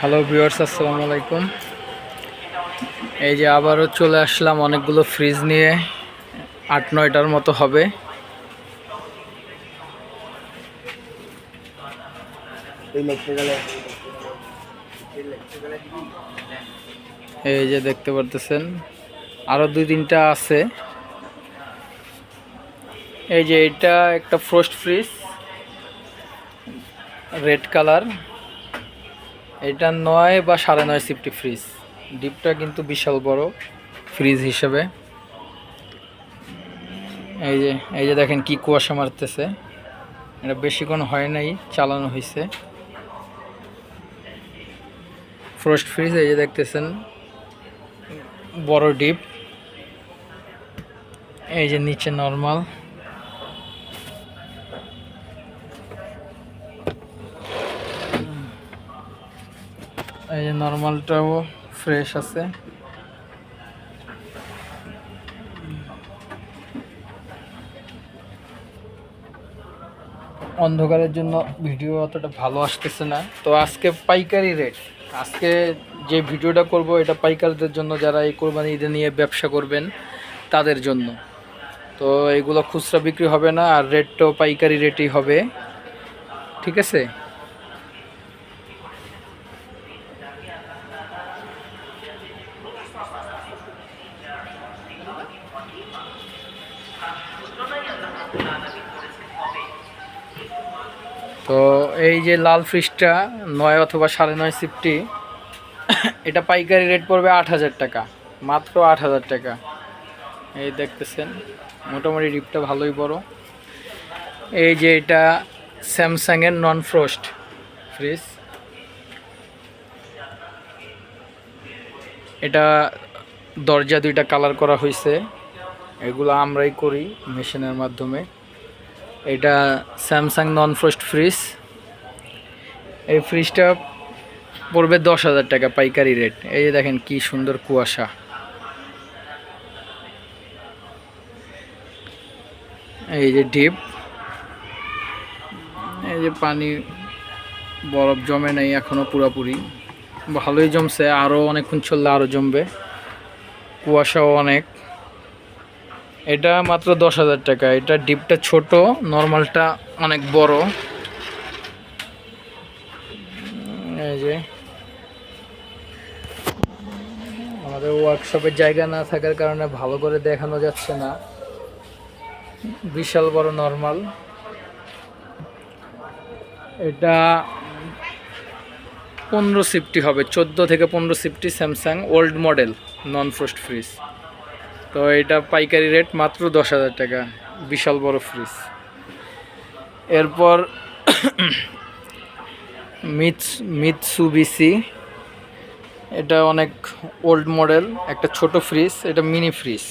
Hello viewers আসসালামু আলাইকুম। এই যে আবারও চলে আসলাম অনেকগুলো ফ্রিজ নিয়ে। আট, নয়টার মতো হবে। এই যে দেখতে পারতেছেন আরও দুই, তিনটা আছে। এই যে এটা একটা ফ্রোস্ট ফ্রিজ রেড কালার এটা নয় বা সাড়ে নয় সিফটি ফ্রিজ। ডিপটা কিন্তু বিশাল বড় ফ্রিজ হিসেবে। এই যে এই যে দেখেন কি কুয়াশা মারতেছে। এটা বেশিক্ষণ হয় নাই, চালানো হয়েছে ফ্রস্ট ফ্রিজ এই যে দেখতেছেন, বড় ডিপ। এই যে নিচে নর্মাল নর্মালটাও ফ্রেশ আছে। অন্ধকারের জন্য ভিডিও অতটা ভালো আসতেছে না। তো আজকে পাইকারি রেট আজকে যে ভিডিওটা করব, এটা পাইকারদের জন্য যারা এই কোরবানি ঈদে নিয়ে ব্যবসা করবেন, তাদের জন্য। তো এগুলো খুচরা বিক্রি হবে না, আর রেটটাও পাইকারি রেটই হবে। ঠিক আছে? তো এই যে লাল ফ্রিজটা নয় অথবা সাড়ে নয় সিফটি, এটা পাইকারি রেট পড়বে আট হাজার টাকা, মাত্র আট হাজার টাকা। এই দেখতেছেন, মোটামুটি ডিপটা ভালোই বড়। এই যে এটা স্যামসাংয়ের নন ফ্রোস্ট ফ্রিজ। এটা দরজা দুইটা কালার করা হয়েছে এগুলো আমরাই করি মেশিনের মাধ্যমে। এটা স্যামসাং নন ফ্রস্ট ফ্রিজ এই ফ্রিজটা পড়বে দশ হাজার টাকা পাইকারি রেট এই যে দেখেন কি সুন্দর কুয়াশা। এই যে ডিপ। এই যে পানি বরফ জমে নেই এখনও পুরাপুরি। ভালোই জমছে আরও অনেকক্ষণ চললে আরও জমবে। কুয়াশাও অনেক। এটা মাত্র দশ হাজার টাকা। এটা ডিপটা ছোট, নর্মালটা অনেক বড়। এই যে। আমাদের ওয়ার্কশপের জায়গা না থাকার কারণে ভালো করে দেখানো যাচ্ছে না। বিশাল বড় নর্মাল। এটা পনেরো সিফটি হবে, চোদ্দ থেকে পনেরো CFT Samsung old model non frost fridge তো এটা পাইকারি রেট মাত্র দশ হাজার টাকা। বিশাল বড় ফ্রিজ এরপর মিথ মিথসুবিসি এটা অনেক ওল্ড মডেল একটা ছোট ফ্রিজ এটা মিনি ফ্রিজ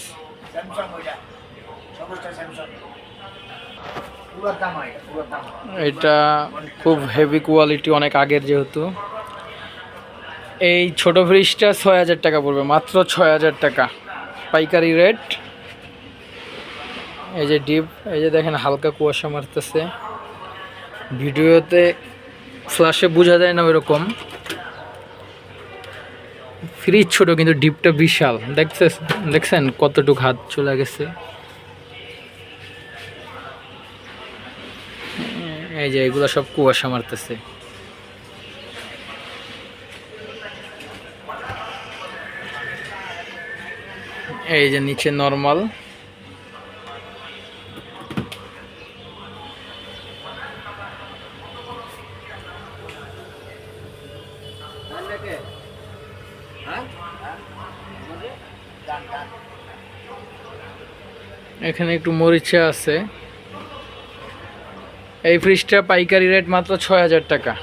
এটা খুব হেভি কোয়ালিটি অনেক আগের যেহেতু। এই ছোট ফ্রিজটা ছয় হাজার টাকা পড়বে, মাত্র ছয় হাজার টাকা। পাইকারি রেট। এই যে ডিপ, এই যে দেখেন হালকা কুয়াশা মারতেছে। ভিডিওতে ফ্ল্যাশে বোঝা যায় না ওইরকম। ফ্রিজ ছোট, কিন্তু ডিপটা বিশাল। দেখছে দেখছেন কতটুকু হাত চলে গেছে? এই যে এগুলো সব কুয়াশা মারতেছে। এই যে নিচে নর্মাল এখানে একটু মরিচা আছে। এই ফ্রিজটা পাইকারি রেট মাত্র ছয় হাজার টাকা।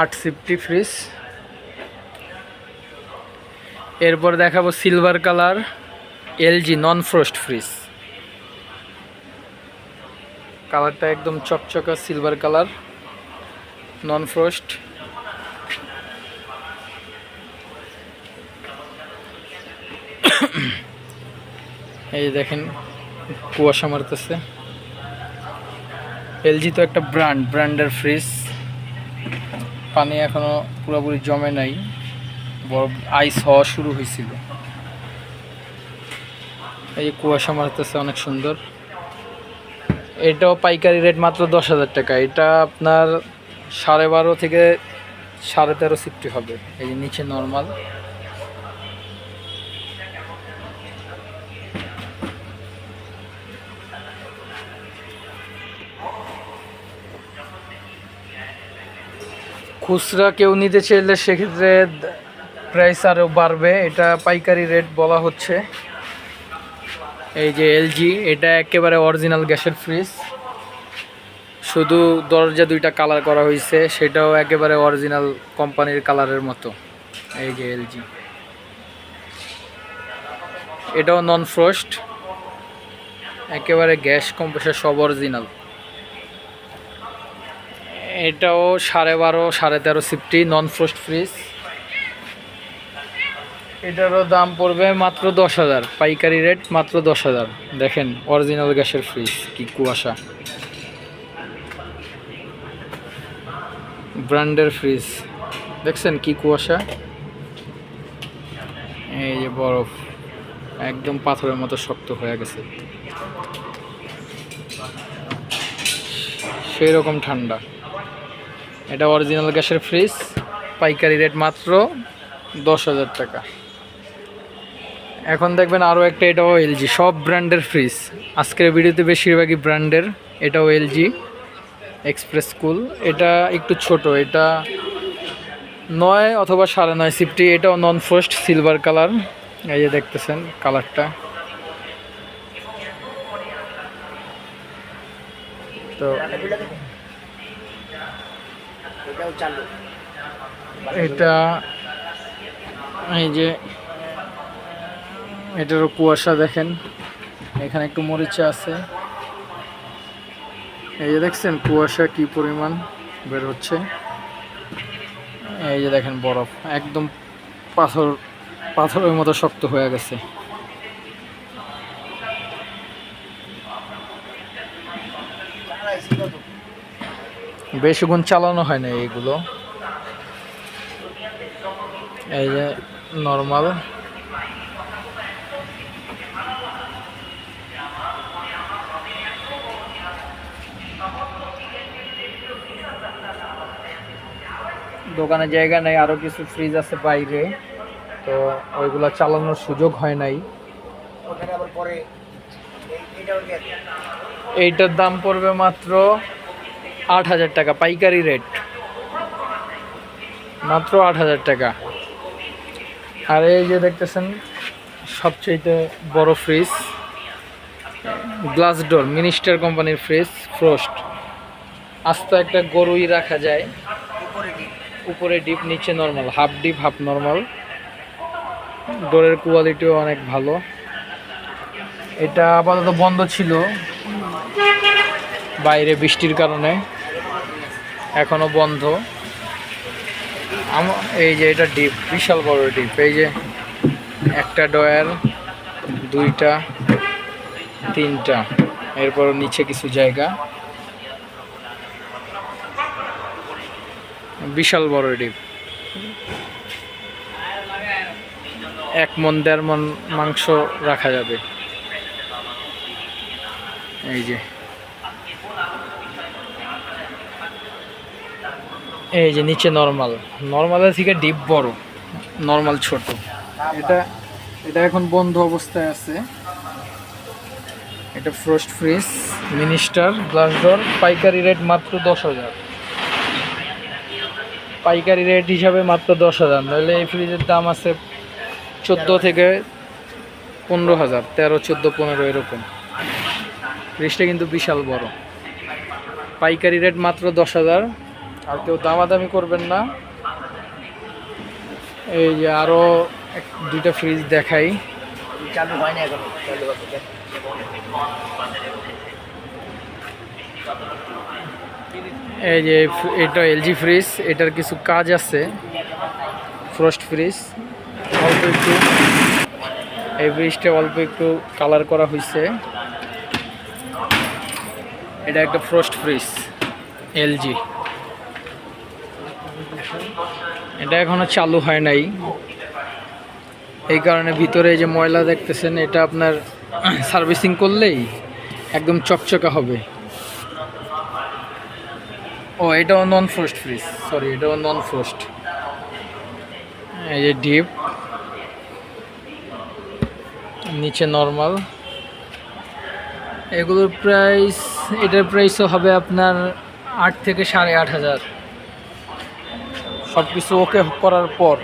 আট সিফটি ফ্রিজ এরপর দেখাবো silver colour LG non frost fridge কালারটা একদম চকচকা সিলভার কালার নন ফ্রোস্ট এই দেখেন, কুয়াশা মারতেছে। এলজি তো একটা ব্র্যান্ড ব্র্যান্ডের ফ্রিজ পানি এখনও পুরোপুরি জমে নাই। আইস হওয়া শুরু হয়েছিল। এই কুয়াশা মারতেছে, অনেক সুন্দর। এটাও পাইকারি রেট মাত্র দশ হাজার টাকা। এটা আপনার সাড়ে বারো থেকে সাড়ে তেরো সিফটি হবে। এই যে নিচে নর্মাল খুচরা কেউ নিতে চাইলে সেক্ষেত্রে প্রাইস আরও বাড়বে, এটা পাইকারি রেট বলা হচ্ছে। এই যে এলজি, এটা একেবারে অরিজিনাল গ্যাসের ফ্রিজ শুধু দরজা দুইটা কালার করা হয়েছে সেটাও একেবারে অরিজিনাল কোম্পানির কালারের মতো। এই যে এলজি। এটাও নন ফ্রস্ট একেবারে গ্যাস কম্প্রেসার সব অরিজিনাল এটাও সাড়ে বারো, সাড়ে তেরো সিফটি নন ফ্রস্ট ফ্রিজ এটারও দাম পড়বে মাত্র দশ হাজার। পাইকারি রেট মাত্র দশ হাজার। দেখেন অরিজিনাল গ্যাসের ফ্রিজ কি কুয়াশা। ব্র্যান্ডের ফ্রিজ দেখছেন কি কুয়াশা? এই যে বরফ। একদম পাথরের মতো শক্ত হয়ে গেছে। সেই রকম ঠান্ডা। এটা অরিজিনাল গ্যাসের ফ্রিজ পাইকারি রেট মাত্র দশ হাজার টাকা। এখন দেখবেন আরও একটা এটাও এলজি সব ব্র্যান্ডের ফ্রিজ আজকের ভিডিওতে বেশিরভাগই ব্র্যান্ডের, এটাও এলজি এক্সপ্রেস স্কুল এটা একটু ছোট, এটা নয় অথবা সাড়ে নয় সিফটি, এটাও নন ফার্স্ট সিলভার কালার এই যে দেখতেছেন কালারটা তো এটা এই যে এটারও কুয়াশা দেখেন। এখানে একটু মরিচা আছে। এই যে দেখছেন কুয়াশা কি পরিমাণ বের হচ্ছে। এই যে দেখেন বরফ, একদম পাথর, পাথরের মতো শক্ত হয়ে গেছে। বেশিক্ষণ চালানো হয় না এইগুলো এই যে নর্মাল দোকানে জায়গা নেই আরও কিছু ফ্রিজ আছে বাইরে তো ওইগুলো চালানোর সুযোগ হয় নাই। এইটার দাম পড়বে মাত্র আট হাজার টাকা পাইকারি রেট মাত্র আট হাজার টাকা আর এই যে দেখতেছেন সবচেয়ে বড় ফ্রিজ গ্লাস ডোর মিনিস্টার কোম্পানির ফ্রিজ ফ্রোস্ট আস্ত একটা গরুই রাখা যায়। উপরে ডিপ নিচে normal half deep half normal ডোরের কোয়ালিটিও অনেক ভালো। এটা আপাতত বন্ধ ছিল। বাইরে বৃষ্টির কারণে। এখনও বন্ধ। এই যে এটা ডিপ বিশাল বড় ডিপ এই যে একটা ডয়ার দুইটা, তিনটা। এরপর নিচে কিছু জায়গা। বিশাল বড় ডিপ এক মন দেড় মন মাংস রাখা যাবে। এই যে। এই যে নিচে নর্মাল। নর্মালের থেকে ডিপ বড় নর্মাল ছোট। এটা এটা এখন বন্ধ অবস্থায় আছে। এটা frost fridge Minister glass door পাইকারি রেট মাত্র দশ হাজার। পাইকারি রেট হিসাবে মাত্র দশ হাজার, নইলে এই ফ্রিজের দাম আছে চোদ্দ থেকে পনেরো হাজার, তেরো, চোদ্দ, পনেরো, এরকম। ফ্রিজটা কিন্তু বিশাল বড়। পাইকারি রেট মাত্র দশ হাজার। আর কেউ দামাদামি করবেন না। এই যে আরও দুইটা ফ্রিজ দেখাই। চালু এখনও। এই যে এটা এলজি ফ্রিজ এটার কিছু কাজ আছে। ফ্রস্ট ফ্রিজ অল্প একটু। এই ফ্রিজটা অল্প একটু কালার করা হয়েছে এটা একটা ফ্রস্ট ফ্রিজ এলজি এটা এখনও চালু হয় নাই। এই কারণে ভিতরে যে ময়লা দেখতেছেন, এটা আপনার সার্ভিসিং করলেই একদম চকচকা হবে। ও, এটাও নন ফ্রোস্ট ফ্রিজ সরি এটাও নন ফ্রোস্ট এই যে ডিপ নিচে নর্মাল এগুলোর প্রাইস এটার প্রাইসও হবে আপনার আট থেকে সাড়ে আট হাজার। সব কিছু ওকে করার পর।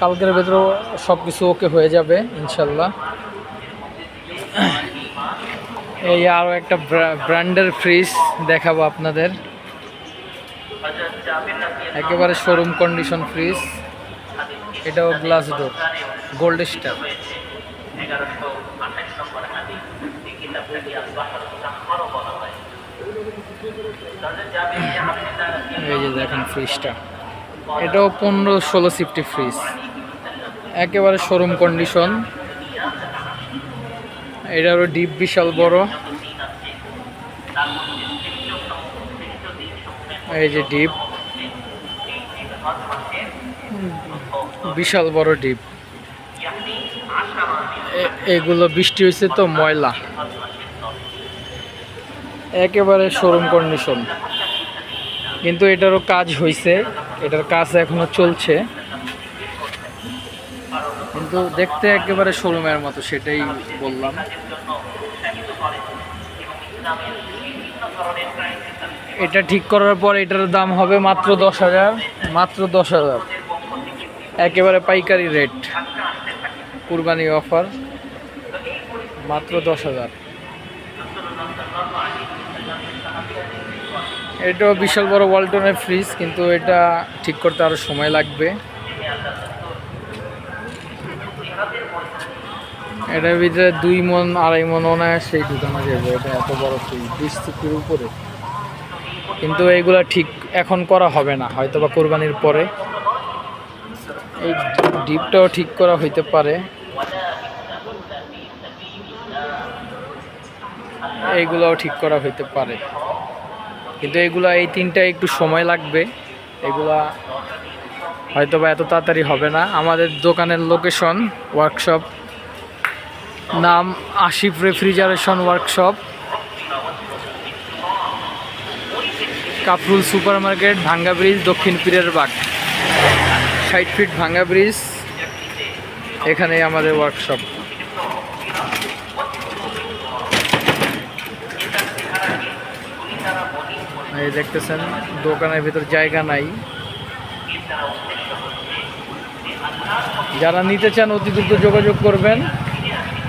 কালকের ভেতরেও সব কিছু ওকে হয়ে যাবে, ইনশাল্লাহ। এই আরও একটা ব্র্যান্ডের ফ্রিজ দেখাবো আপনাদের। একেবারে শোরুম কন্ডিশন ফ্রিজ এটাও গ্লাস ডোর গোল্ড স্টার এই যে দেখেন ফ্রিজটা এটাও পনেরো ষোলো সিফটি ফ্রিজ একেবারে শোরুম কন্ডিশন এটারও ডিপ বিশাল বড়। এই যে ডিপ। বিশাল বড় ডিপ। এগুলো বৃষ্টি হয়েছে তো ময়লা। একেবারে শোরুম কন্ডিশন। কিন্তু এটারও কাজ হয়েছে এটার কাজ এখনও চলছে। কিন্তু দেখতে একেবারে শোরুমের মতো, সেটাই বললাম। এটা ঠিক করার পর এটার দাম হবে মাত্র দশ হাজার, মাত্র দশ হাজার। একেবারে পাইকারি রেট কুরবানি অফার মাত্র দশ হাজার। এটাও বিশাল বড় ওয়ালটনের ফ্রিজ কিন্তু এটা ঠিক করতে আরও সময় লাগবে। এটার ভিতরে দুই মন, আড়াই মন অনায়াসেই ঢুকানো যাবে। এটা এত বড় ফ্রিজ বিশ ফিটের উপরে। কিন্তু এইগুলা ঠিক এখন করা হবে না হয়তো বা কোরবানির পরে। এই ডিপটাও ঠিক করা হইতে পারে। এইগুলাও ঠিক করা হইতে পারে। কিন্তু এগুলা এই তিনটা একটু সময় লাগবে। এগুলা হয়তো বা এত তাড়াতাড়ি হবে না। আমাদের দোকানের লোকেশন ওয়ার্কশপ নাম Ashif refrigeration workshop Kafrul super market ভাঙ্গা ব্রিজ দক্ষিণ পীরের বাগ। ষাট ফিট ভাঙ্গা ব্রিজ এখানেই আমাদের ওয়ার্কশপ এই দেখতেছেন, দোকানের ভিতর জায়গা নাই। যারা নিতে চান, অতি দ্রুত যোগাযোগ করবেন।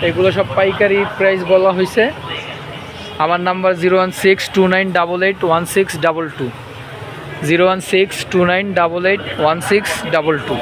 এগুলো সব পাইকারি প্রাইস বলা হয়েছে। আমার number zero one six two nine double eight one six double two. Zero one six two nine double eight one six double two.